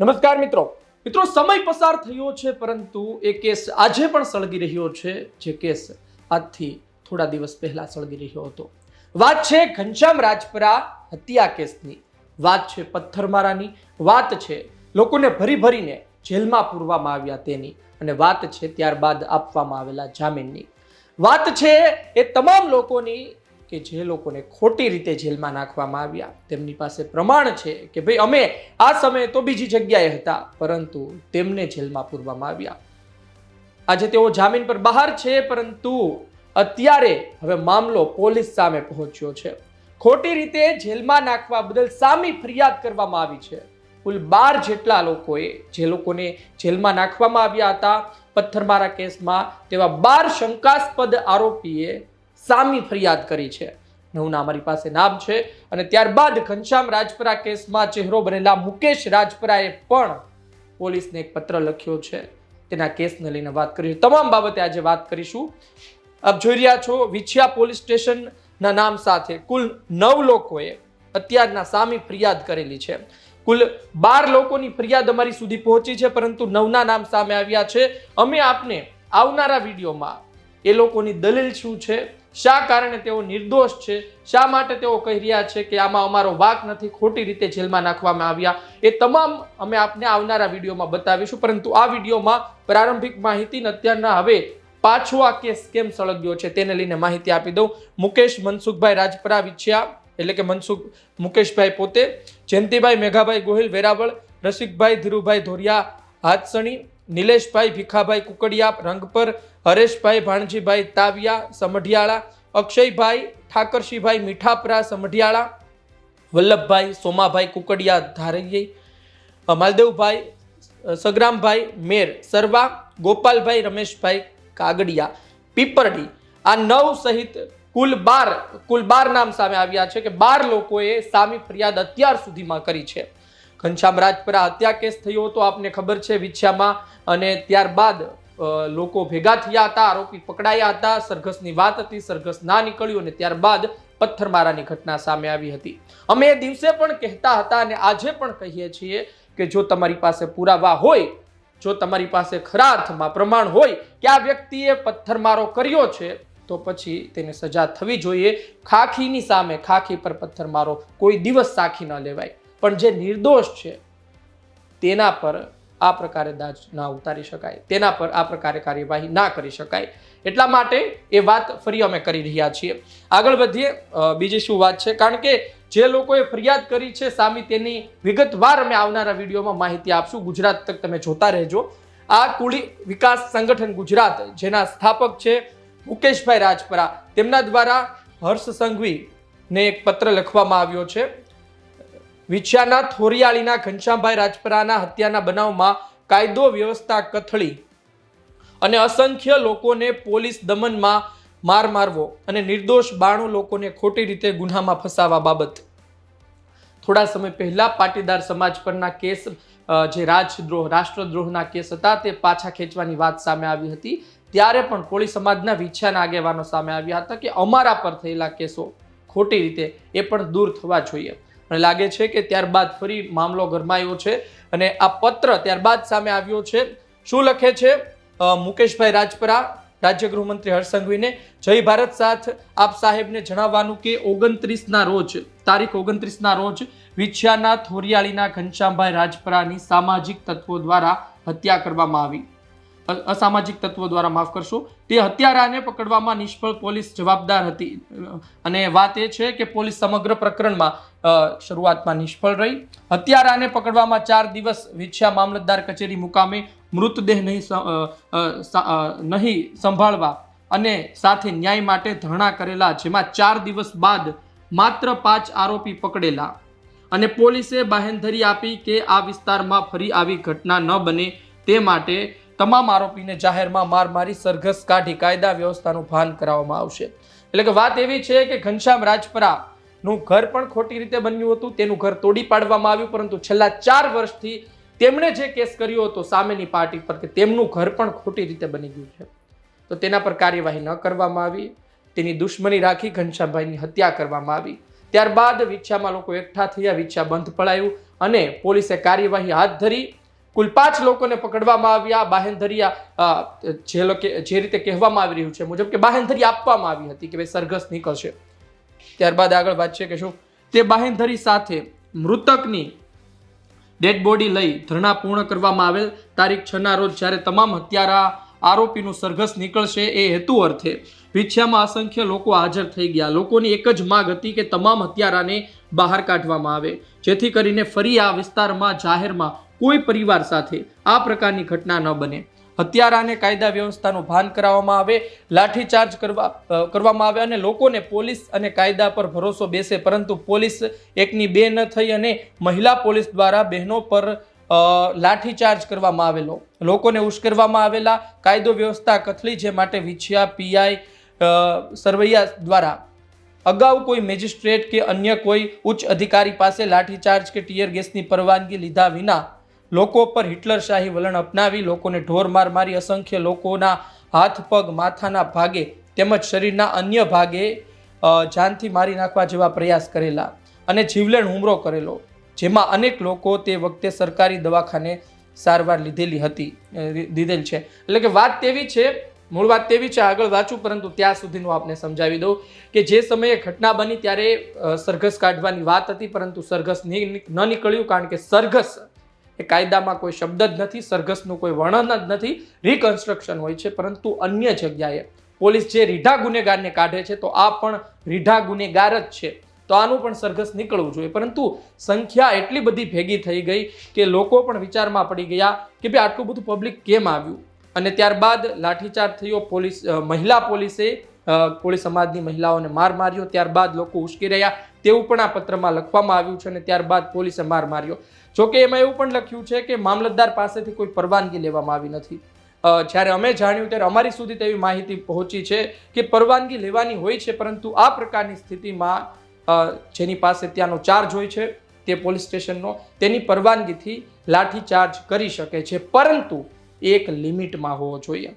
નમસ્કાર મિત્રો. મિત્રો, સમય પસાર થયો છે, પરંતુ એ કેસ આજે પણ સળગી રહ્યો છે. જે કેસ આજથી થોડા દિવસ પહેલા સળગી રહ્યો હતો. વાત છે ઘનશ્યામ રાજપરા હત્યા કેસની. વાત છે પથ્થરમારાની. વાત છે લોકોને ભરી ભરીને જેલમાં પૂરવામાં આવ્યા તેની. અને વાત છે ત્યારબાદ આપવામાં આવેલા જામીનની. વાત છે એ તમામ લોકોની કે જે લોકોને ખોટી રીતે જેલમાં નાખવામાં આવ્યા. તેમની પાસે પ્રમાણ છે કે ભાઈ અમે આ સમયે તો બીજી જગ્યાએ હતા, પરંતુ તેમને જેલમાં પૂરવામાં આવ્યા. આજે તેઓ જામીન પર બહાર છે, પરંતુ અત્યારે હવે મામલો પોલીસ સામે પહોંચ્યો છે. ખોટી રીતે જેલમાં નાખવા બદલ સામી ફરિયાદ કરવામાં આવી છે. કુલ બાર જેટલા લોકોએ જે લોકોને જેલમાં નાખવામાં આવ્યા હતા, પથ્થરમારા કેસમાં તેવા બાર શંકાસ્પદ આરોપીએ સામી ફરિયાદ કરી છે. નવના અમારી પાસે નામ છે અને ત્યારબાદ ઘનશ્યામ રાજપરા કેસમાં ચહેરો બનેલા મુકેશ રાજપરાએ પણ પોલીસને એક પત્ર લખ્યો છે. તેના કેસને લઈને વાત કરી તમામ બાબતે આજે વાત કરીશું. આપ જોઈ રહ્યા છો વિછિયા પોલીસ સ્ટેશનના નામ સાથે કુલ નવ લોકોએ અત્યારના સામી ફરિયાદ કરેલી છે. કુલ બાર લોકોની ફરિયાદ અમારી સુધી પહોંચી છે, પરંતુ નવના નામ સામે આવ્યા છે. અમે આપને આવનારા વિડીયોમાં એ લોકોની દલીલ શું છે શા કારણે તેઓ નિર્દોષ છે? શા માટે તેઓ કહી રહ્યા છે કે આમાં અમારો વાક નથી? ખોટી રીતે જેલમાં નાખવામાં આવ્યા. એ તમામ અમે આપને આવનારા વિડીયોમાં બતાવીશું. પરંતુ આ વિડીયોમાં પ્રારંભિક માહિતી અત્યારના હવે પાછો આ કેસ કેમ સળગ્યો છે તેને લઈને માહિતી આપી દઉં. મુકેશ મનસુખભાઈ રાજપરા વિછ્યા, એટલે કે મનસુખ, મુકેશભાઈ પોતે, જયંતિભાઈ મેઘાભાઈ ગોહિલ વેરાવળ, રસિકભાઈ ધીરુભાઈ ધોરિયા, હાથસણી નિલેશભાઈ ભીખાભાઈ કુકડિયા, રંગપર, હરેશભાઈ ભાણજીભાઈ તાવિયા, સમઢિયાળા, અક્ષયભાઈ ઠાકરશીભાઈ મીઠાપરા, સમઢિયાળા, વલ્લભભાઈ સોમાભાઈ કુકડિયા ધારૈયે માલદેવભાઈ સગ્રામભાઈ મેર, સરવા, ગોપાલભાઈ રમેશભાઈ કાગડિયા, પીપરડી, આ નવ સહિત કુલ બાર કુલ બાર નામ સામે આવ્યા છે કે બાર લોકોએ સામી ફરિયાદ અત્યાર સુધીમાં કરી છે. ઘનશ્યામ રાજપરા હત્યા કેસ થયો હતો, આપને ખબર છે વિછ્યામાં. અને ત્યારબાદ લોકો ભેગા થયા હતા, આરોપી પકડાયા હતા, સરઘસની વાત હતી, સરઘસ ના નીકળ્યું અને ત્યારબાદ પથ્થરમારાની ઘટના સામે આવી હતી. અમે એ દિવસે પણ કહેતા હતા અને આજે પણ કહીએ છીએ કે જો તમારી પાસે પુરાવા હોય, જો તમારી પાસે ખરા અર્થમાં પ્રમાણ હોય કે આ વ્યક્તિએ પથ્થરમારો કર્યો છે, તો પછી તેને સજા થવી જોઈએ. ખાખીની સામે ખાખી પર પથ્થરમારો કોઈ દિવસ સાખી ન લેવાય. પણ જે નિર્દોષ છે, તેના પર આ પ્રકારે દાજ ના ઉતારી શકાય. તેના પર આ પ્રકારે કાર્યવાહી ના કરી શકાય. એટલા માટે એ વાત ફરી અમે કરી રહ્યા છીએ. આગળ વધીએ બીજી શું વાત છે? કારણ કે જે લોકોએ ફરિયાદ કરી છે, સામી તેની વિગતવાર અમે આવનારા વિડીયોમાં માહિતી આપશું. ગુજરાત તક તમે જોતા રહેજો. આ કુળી વિકાસ સંગઠન ગુજરાત, જેના સ્થાપક છે મુકેશભાઈ રાજપરા, તેમના દ્વારા હર્ષ સંઘવીને એક પત્ર લખવામાં આવ્યો છે. વિછ્યાના થોરિયાળીના ઘનશ્યામભાઈ રાજપરાના હત્યાના બનાવમાં કાયદો વ્યવસ્થા કથળી અને અસંખ્ય લોકોને પોલીસ દમનમાં માર મારવો અને નિર્દોષ બાણું લોકોને ખોટી રીતે ગુનામાં ફસાવા બાબત. થોડા સમય પહેલા પાટીદાર સમાજ પરના કેસ જે રાજદ્રોહ, રાષ્ટ્રદ્રોહના કેસ હતા તે પાછા ખેંચવાની વાત સામે આવી હતી. ત્યારે પણ કોળી સમાજના વિછાના આગેવાનો સામે આવ્યા હતા કે અમારા પર થયેલા કેસો ખોટી રીતે એ પણ દૂર થવા જોઈએ. મને લાગે છે કે ત્યારબાદ ફરી મામલો ગરમાયો છે અને આ પત્ર ત્યારબાદ સામે આવ્યો છે. શું લખે છે? મુકેશભાઈ રાજપરા, રાજ્ય ગૃહમંત્રી હર્ષ સંઘવીને જય ભારત સાથ. આપ સાહેબને જણાવવાનું કે ઓગણત્રીસના રોજ, તારીખ ઓગણત્રીસના રોજ વિછ્યાના થોરિયાળીના ઘનશ્યામભાઈ રાજપરાની સામાજિક તત્વો દ્વારા હત્યા કરવામાં આવી. અસામાજિક તત્વો દ્વારા માફ કરશો. તે હત્યારાને પકડવામાં નિષ્ફળ પોલીસ જવાબદાર હતી. અને વાત એ છે કે પોલીસ સમગ્ર પ્રકરણમાં શરૂઆતમાં નિષ્ફળ રહી. હત્યારાને પકડવામાં ચાર દિવસ વિછ્યા મામલતદાર કચેરી મુકામે મૃતદેહ નહીં નહીં સંભાળવા અને સાથે ન્યાય માટે ધરણા કરેલા, જેમાં ચાર દિવસ બાદ માત્ર પાંચ આરોપી પકડેલા. અને પોલીસે બાહેંધરી આપી કે આ વિસ્તારમાં ફરી આવી ઘટના ન બને તે માટે તમામ આરોપીને જાહેરમાં માર મારી સરઘસ કાઢી કાયદા વ્યવસ્થાનું ભાન કરાવવામાં આવશે. એટલે કે વાત એવી છે કે ઘનશ્યામ રાજપરા નું ઘર પણ ખોટી રીતે બન્યું હતું, તેનું ઘર તોડી પાડવામાં આવ્યું, પરંતુ છેલ્લા ચાર વર્ષથી તેમણે જે કેસ કર્યો હતો સામેની પાર્ટી પર કે તેમનું ઘર પણ ખોટી રીતે બની ગયું છે. તો તેના પર કાર્યવાહી ન કરવામાં આવી, તેની દુશ્મની રાખી ઘનશ્યામભાઈની હત્યા કરવામાં આવી. ત્યારબાદ વિછામાં લોકો એકઠા થયા, વિછા બંધ પડાયું અને પોલીસે કાર્યવાહી હાથ ધરી કુલ પાંચ લોકોને પકડવામાં આવ્યા. બાહેંધરિયા જે લોકો, જે રીતે કહેવામાં આવી રહ્યું છે મુજબ કે બાહેંધરી આપવામાં આવી હતી કે ભાઈ સરઘસ નીકળશે. ત્યારબાદ આગળ વાત છે કે શું? તે બાહેંધરી સાથે મૃતકની ડેડ બોડી લઈ ધરણા પૂર્ણ કરવામાં આવેલ. તારીખ છના રોજ જ્યારે તમામ હત્યારા આરોપીનું સરઘસ નીકળશે એ હેતુ અર્થે વિછ્યામાં અસંખ્ય લોકો હાજર થઈ ગયા. લોકોની એક જ માગ હતી કે તમામ હત્યારાને બહાર કાઢવામાં આવે. જેથી કરીને ફરી આ વિસ્તારમાં જાહેરમાં કોઈ પરિવાર સાથે આ પ્રકારની ઘટના ન બને. હત્યારાને કાયદા વ્યવસ્થાનું ભાન કરાવવામાં આવે, લાઠીચાર્જ કરવા કરવામાં આવે અને લોકોને પોલીસ અને કાયદા પર ભરોસો બેસે, પરંતુ પોલીસ એકની બે ન થઈ અને મહિલા પોલીસ દ્વારા બહેનો પર લાઠીચાર્જ કરવામાં આવેલો. લોકોને ઉશ્કેરવામાં આવેલા, કાયદો વ્યવસ્થા કથળી જે માટે વિછિયા, પીઆઈ સરવૈયા દ્વારા. અગાઉ કોઈ મેજિસ્ટ્રેટ કે અન્ય કોઈ ઉચ્ચ અધિકારી પાસે લાઠીચાર્જ કે ટીયર ગેસની પરવાનગી લીધા વિના લોકો પર હિટલરશાહી વલણ અપનાવી, લોકોને ઢોર માર અસંખ્ય લોકોના હાથ, પગ, માથાના ભાગે તેમજ શરીરના અન્ય ભાગે જાનથી મારી નાખવા જેવા પ્રયાસ કરેલા અને જીવલેણ હુમલો કરેલો, જેમાં અનેક લોકો તે વખતે સરકારી દવાખાને સારવાર લીધેલી હતી દીધેલ છે. એટલે કે વાત તેવી છે, મૂળ વાત તેવી છે, આગળ વાંચું, પરંતુ ત્યાં સુધીનું આપને સમજાવી દઉં કે જે સમયે ઘટના બની ત્યારે સરઘસ કાઢવાની વાત હતી, પરંતુ સરઘસ ન નીકળ્યું કારણ કે સરઘસ એ કાયદામાં કોઈ શબ્દ જ નથી, સરઘસનું કોઈ વર્ણન જ નથી રિકન્સ્ટ્રક્શન હોય છે, પરંતુ અન્ય જગ્યાએ પોલીસ જે રીઢા ગુનેગારને કાઢે છે, તો આ પણ રીઢા ગુનેગાર જ છે. તો આનું પણ સરઘસ નીકળવું જોઈએ. પરંતુ સંખ્યા એટલી બધી ભેગી થઈ ગઈ કે લોકો પણ વિચારમાં પડી ગયા કે ભાઈ આટલું બધું પબ્લિક કેમ આવ્યું? અને ત્યારબાદ લાઠીચાર્જ થયો પોલીસ મહિલા પોલીસે કોળી સમાજની મહિલાઓને માર માર્યો. ત્યારબાદ લોકો ઉશ્કી રહ્યા. તેવું પણ આ પત્રમાં લખવામાં આવ્યું છે અને ત્યારબાદ પોલીસે માર માર્યો. જોકે એમાં એવું પણ લખ્યું છે કે મામલતદાર પાસેથી કોઈ પરવાનગી લેવામાં આવી નથી. જ્યારે અમે જાણ્યું ત્યારે અમારી સુધી તેવી માહિતી પહોંચી છે કે પરવાનગી લેવાની હોય છે, પરંતુ આ પ્રકારની સ્થિતિમાં જેની પાસે ત્યાંનો ચાર્જ હોય છે, તે પોલીસ સ્ટેશનનો, તેની પરવાનગીથી લાઠીચાર્જ કરી શકે છે. પરંતુ એક લિમિટમાં હોવો જોઈએ.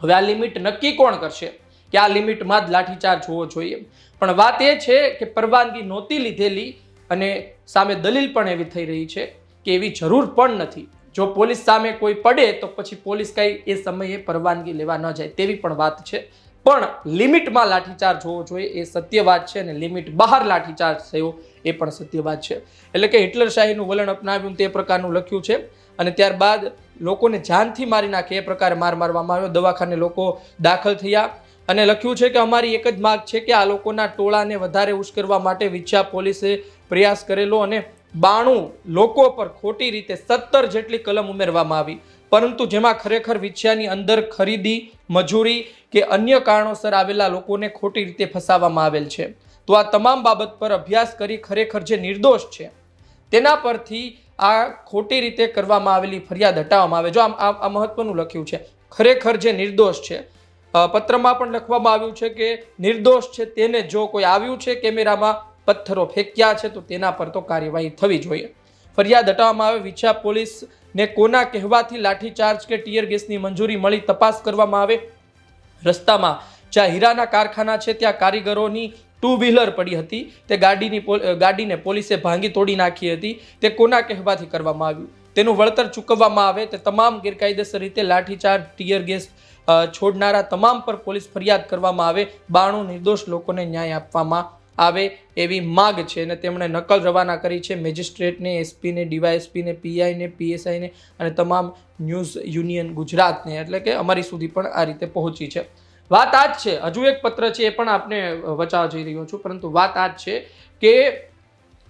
હવે આ લિમિટ નક્કી કોણ કરશે? કે આ લિમિટમાં જ લાઠીચાર્જ હોવો જોઈએ. પણ વાત એ છે કે પરવાનગી નહોતી લીધેલી અને સામે દલીલ પણ એવી થઈ રહી છે કે એવી જરૂર પણ નથી. જો પોલીસ સામે કોઈ પડે તો પછી પોલીસ કંઈ એ સમયે પરવાનગી લેવા ન જાય તેવી પણ વાત છે. પણ લિમિટમાં લાઠીચાર્જ હોવો જોઈએ એ સત્ય વાત છે અને લિમિટ બહાર લાઠીચાર્જ થયો એ પણ સત્ય વાત છે. એટલે કે હિટલરશાહીનું વલણ અપનાવ્યું તે પ્રકારનું લખ્યું છે અને ત્યારબાદ લોકોને જાનથી મારી નાખે એ પ્રકારે માર મારવામાં આવ્યો. દવાખાને લોકો દાખલ થયા. અને લખ્યું છે કે અમારી એક જ માગ છે કે આ લોકોના ટોળાને વધારે ઉશ્કેરવા માટે વિછા પોલીસે પ્રયાસ કરેલો અને બાણું લોકો પર ખોટી રીતે સત્તર જેટલી કલમ ઉમેરવામાં આવી. પરંતુ જેમાં ખરેખર વિછ્યાની અંદર ખરીદી, મજૂરી કે અન્ય કારણોસર આવેલા લોકોને ખોટી રીતે ફસાવવામાં આવેલ છે. તો આ તમામ બાબત પર અભ્યાસ કરી ખરેખર જે નિર્દોષ છે, તેના પરથી આ ખોટી રીતે કરવામાં આવેલી ફરિયાદ હટાવવામાં આવે. જો આમ આ મહત્વનું લખ્યું છે. ખરેખર જે નિર્દોષ છે પત્રમાં પણ લખવામાં આવ્યું છે કે નિર્દોષ છે તેને જો કોઈ આવ્યું છે કેમેરામાં પથ્થરો ફેંક્યા છે તો તેના પર તો કાર્યવાહી થવી જોઈએ. ફરિયાદ હટાવવામાં આવે, વિછા પોલીસને કોના કહેવાથી લાઠીચાર્જ કે ટીયર ગેસની મંજૂરી મળી તપાસ કરવામાં આવે? રસ્તામાં જ્યાં હીરાના કારખાના છે ત્યાં કારીગરોની ટુ વ્હીલર પડી હતી. તે ગાડીની ગાડીને પોલીસે ભાંગી તોડી નાખી હતી. તે કોના કહેવાથી કરવામાં આવ્યું? તેનું વળતર ચૂકવવામાં આવે. તે તમામ ગેરકાયદેસર રીતે લાઠીચાર્જ, ટીયર ગેસ છોડનારા તમામ પર પોલીસ ફરિયાદ કરવામાં આવે, બાણું નિર્દોષ લોકોને ન્યાય આપવામાં આવે એવી માગ છે અને તેમણે નકલ રવાના કરી છે. મેજિસ્ટ્રેટને, એસપીને, ડીવાયએસપીને, પીઆઈને, પીએસઆઈને અને તમામ ન્યૂઝ યુનિયન ગુજરાતને એટલે કે અમારી સુધી પણ આ રીતે પહોંચી છે. વાત આ જ છે. હજુ એક પત્ર છે એ પણ આપને વચાવવા જઈ રહ્યો છું. પરંતુ વાત આ જ છે કે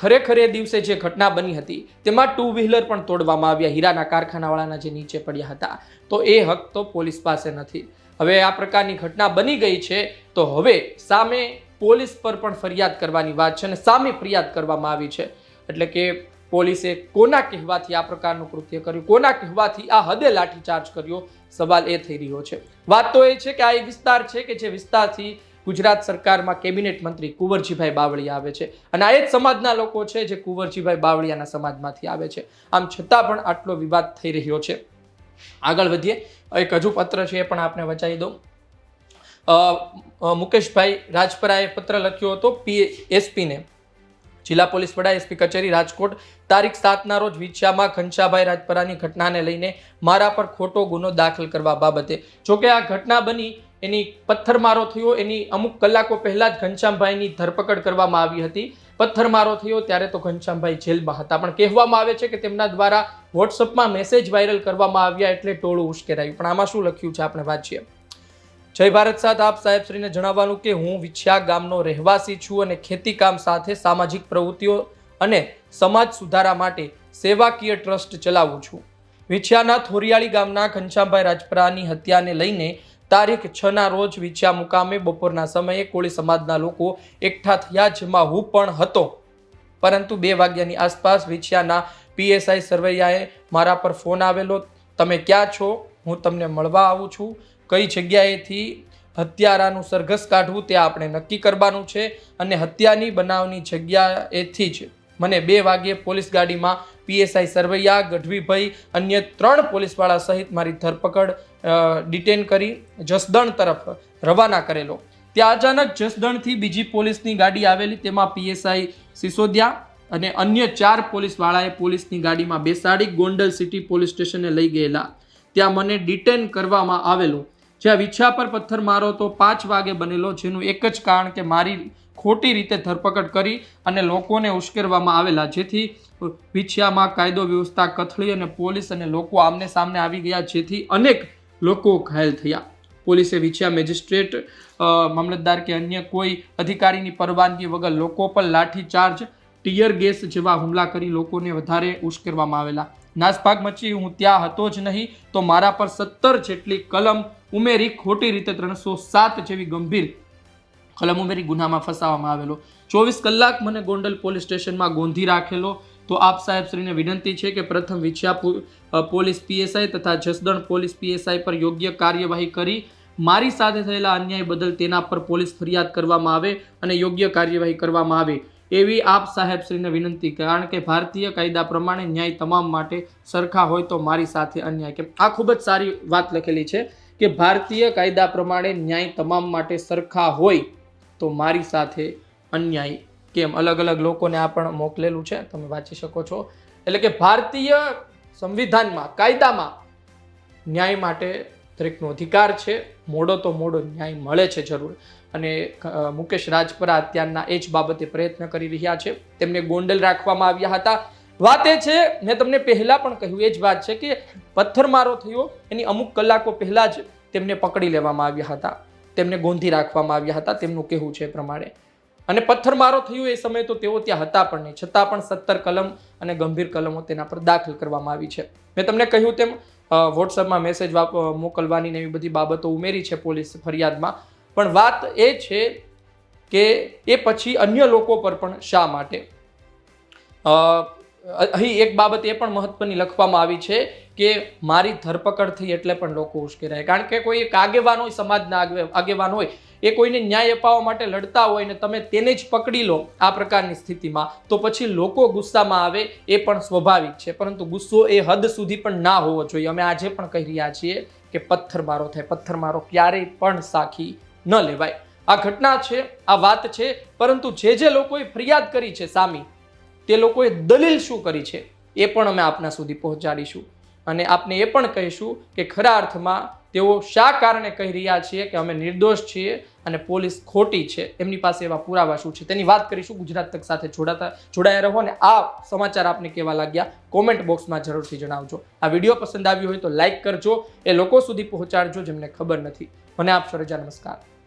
ખરેખર એ દિવસે જે ઘટના બની હતી, તેમાં ટુ વ્હીલર પણ તોડવામાં આવ્યા. હીરાના કારખાનાવાળાના જે નીચે પડ્યા હતા, તો એ હક તો પોલીસ પાસે નથી. હવે આ પ્રકારની ઘટના બની ગઈ છે, તો હવે સામે પોલીસ પર પણ ફરિયાદ કરવાની વાત છે અને સામે ફરિયાદ કરવામાં આવી છે. એટલે કે પોલીસે કોના કહેવાથી આ પ્રકારનું કૃત્ય કર્યું, કોના કહેવાથી આ હદે લાઠીચાર્જ કર્યો, સવાલ એ થઈ રહ્યો છે. વાત તો એ છે કે આ એ વિસ્તાર છે કે જે વિસ્તારથી ગુજરાત સરકારમાં કેબિનેટ મંત્રી કુંવરજીભાઈ બાવળિયા આવે છે. અને આ જ સમાજના લોકો છે જે કુંવરજીભાઈ બાવળિયાના સમાજમાંથી આવે છે. આમ છતાં પણ આટલો વિવાદ થઈ રહ્યો છે. આગળ વધીએ. એક હજુ પત્ર છે એ પણ આપણે વચાવી દઉં. મુકેશભાઈ રાજપરાએ પત્ર લખ્યો હતો પી, એસપીને. જિલ્લા પોલીસ વડા, એસપી કચેરી, રાજકોટ. તારીખ સાતના રોજ વિછામાં ઘનશાભાઈ રાજપરાની ઘટનાને લઈને મારા પર ખોટો ગુનો દાખલ કરવા બાબતે. જોકે આ ઘટના બની એની પથ્થરમારો થયો, એની અમુક કલાકો પહેલાં જ ઘનશ્યામભાઈની ધરપકડ કરવામાં આવી હતી. પથ્થરમારો થયો ત્યારે તો ઘનશ્યામભાઈ જેલમાં હતા. પણ કહેવામાં આવે છે કે તેમના દ્વારા વોટ્સઅપમાં મેસેજ વાયરલ કરવામાં આવ્યા એટલે ટોળું ઉશ્કેરાયું. પણ આમાં શું લખ્યું છે આપણે વાંચીએ. જય ભારત સાથ, આપ સાહેબશ્રીને જણાવવાનું કે હું વિછ્યા ગામનો રહેવાસી છું અને ખેતીકામ સાથે સામાજિક પ્રવૃત્તિઓ અને સમાજ સુધારા માટે સેવાકીય ટ્રસ્ટ ચલાવું છું. વિછ્યાના થોરિયાળી ગામના ઘનશ્યામભાઈ રાજપરાની હત્યાને લઈને તારીખ છ ના રોજ વિછિયા મુકામે બપોરના સમયે કોળી સમાજના લોકો એકઠા થયા, જેમાં હું પણ હતો. પરંતુ બે વાગ્યાની આસપાસ વિછિયાના પીએસઆઈ સરવૈયાએ મારા પર ફોન આવેલો, તમે ક્યાં છો? હું તમને મળવા આવું છું. કઈ જગ્યાએથી હત્યારાનું સરઘસ કાઢવું તે આપણે નક્કી કરવાનું છે અને હત્યાની બનાવની જગ્યાએથી જ. મને બે વાગ્યે પોલીસ ગાડીમાં પીએસઆઈ સરવૈયા, ગઢવીભાઈ અન્ય ત્રણ પોલીસવાળા સહિત મારી ધરપકડ ડિટેન કરી જસદણ તરફ રવાના કરેલો. ત્યાં અચાનક જસદણથી બીજી પોલીસની ગાડી આવેલી, તેમાં પીએસઆઈ સિસોદિયા અને અન્ય ચાર પોલીસવાળાએ પોલીસની ગાડીમાં બેસાડી ગોંડલ સિટી પોલીસ સ્ટેશને લઈ ગયેલા. ત્યાં મને ડિટેન કરવામાં આવેલો. જ્યાં વિછા પર પથ્થરમારો તો પાંચ વાગે બનેલો, જેનું એક જ કારણ કે મારી ખોટી રીતે ધરપકડ કરી અને લોકોને ઉશ્કેરવામાં આવેલા. જેથી વિછિયામાં કાયદો વ્યવસ્થા કથળી અને પોલીસ અને લોકો આમને સામને આવી ગયા, જેથી અનેક લોકો ઘાયલ થયા. પોલીસે વિછિયા મેજિસ્ટ્રેટ મામલતદાર કે અન્ય કોઈ અધિકારીની પરવાનગી વગર લોકો પર લાઠીચાર્જ, ટીયર ગેસ જેવા હુમલા કરી લોકોને વધારે ઉશ્કેરવામાં આવેલા. નાસભાગ મચી હું ત્યાં હતો જ નહીં, તો મારા પર સત્તર જેટલી કલમ ઉમેરી ખોટી રીતે ત્રણસો સાત જેવી ગંભીર કલમ ઉમેરી ગુનામાં ફસાવવામાં આવેલો. ચોવીસ કલાક મને ગોંડલ પોલીસ સ્ટેશનમાં ગોંધી રાખેલો તો આપ સાહેબશ્રીને વિનંતી છે કે પ્રથમ વિછિયા પોલીસ પીએસઆઈ તથા જસદણ પોલીસ પીએસઆઈ પર યોગ્ય કાર્યવાહી કરી. મારી સાથે થયેલા અન્યાય બદલ તેના પર પોલીસ ફરિયાદ કરવામાં આવે અને યોગ્ય કાર્યવાહી કરવામાં આવે એવી આપ સાહેબશ્રીને વિનંતી. કારણ કે ભારતીય કાયદા પ્રમાણે ન્યાય તમામ માટે સરખા હોય તો મારી સાથે અન્યાય કેમ? આ ખૂબ જ સારી વાત લખેલી છે કે ભારતીય કાયદા પ્રમાણે ન્યાય તમામ માટે સરખા હોય તો મારી સાથે અન્યાય કેમ અલગ અલગ લોકોને આ પણ મોકલેલું છે, તમે વાંચી શકો છો. એટલે કે ભારતીય સંવિધાનમાં, કાયદામાં ન્યાય માટે દરેકનો અધિકાર છે, મોડો તો મોડો ન્યાય મળે છે જરૂર. અને મુકેશ રાજપરા અત્યારના એ જ બાબતે પ્રયત્ન કરી રહ્યા છે. તેમને ગોંડલ રાખવામાં આવ્યા હતા. વાત એ છે, મેં તમને પહેલાં પણ કહ્યું, એ જ વાત છે કે પથ્થરમારો થયો, એની અમુક કલાકો પહેલાં જ તેમને પકડી લેવામાં આવ્યા હતા. તેમને ગોંધી રાખવામાં આવ્યા હતા, તેમનું કહેવું છે એ પ્રમાણે. અને પથ્થરમારો થયો એ સમયે તો તેઓ ત્યાં હતા પણ નહીં. છતાં પણ સત્તર કલમ અને ગંભીર કલમો તેના પર દાખલ કરવામાં આવી છે. મેં તમને કહ્યું તેમ વોટ્સઅપમાં મેસેજ મોકલવાની એવી બધી બાબતો ઉમેરી છે પોલીસ ફરિયાદમાં. પણ વાત એ છે કે એ પછી અન્ય લોકો પર પણ શા માટે? અહીં એક બાબત એ પણ મહત્વની લખવામાં આવી છે કે મારી ધરપકડ થઈ એટલે પણ લોકો ઉશ્કેરાય. કારણ કે કોઈ એક આગેવાન હોય, સમાજના આગવે- આગેવાન હોય, એ કોઈને ન્યાય અપાવવા માટે લડતા હોય ને તમે તેને જ પકડી લો આ પ્રકારની સ્થિતિમાં, તો પછી લોકો ગુસ્સામાં આવે એ પણ સ્વાભાવિક છે. પરંતુ ગુસ્સો એ હદ સુધી પણ ના હોવો જોઈએ. અમે આજે પણ કહી રહ્યા છીએ કે પથ્થરમારો થાય. પથ્થરમારો ક્યારેય પણ સાખી ન લેવાય. આ ઘટના છે, આ વાત છે, પરંતુ જે જે લોકોએ ફરિયાદ કરી છે સામી તે લોકોએ દલીલ શું કરી છે એ પણ અમે આપના સુધી પહોંચાડીશું. અને આપને એ પણ કહીશું કે ખરા અર્થમાં તેઓ શા કારણે કહી રહ્યા છે કે અમે નિર્દોષ છીએ અને પોલીસ ખોટી છે. એમની પાસે એવા પુરાવા શું છે? તેની વાત કરીશું. ગુજરાત તક સાથે જોડાતા, જોડાયા રહો અને આ સમાચાર આપને કેવા લાગ્યા. કોમેન્ટ બોક્સમાં જરૂરથી જણાવજો. આ વીડિયો પસંદ આવ્યો હોય તો લાઇક કરજો. એ લોકો સુધી પહોંચાડજો જેમને ખબર નથી. મને આપશો રજા નમસ્કાર.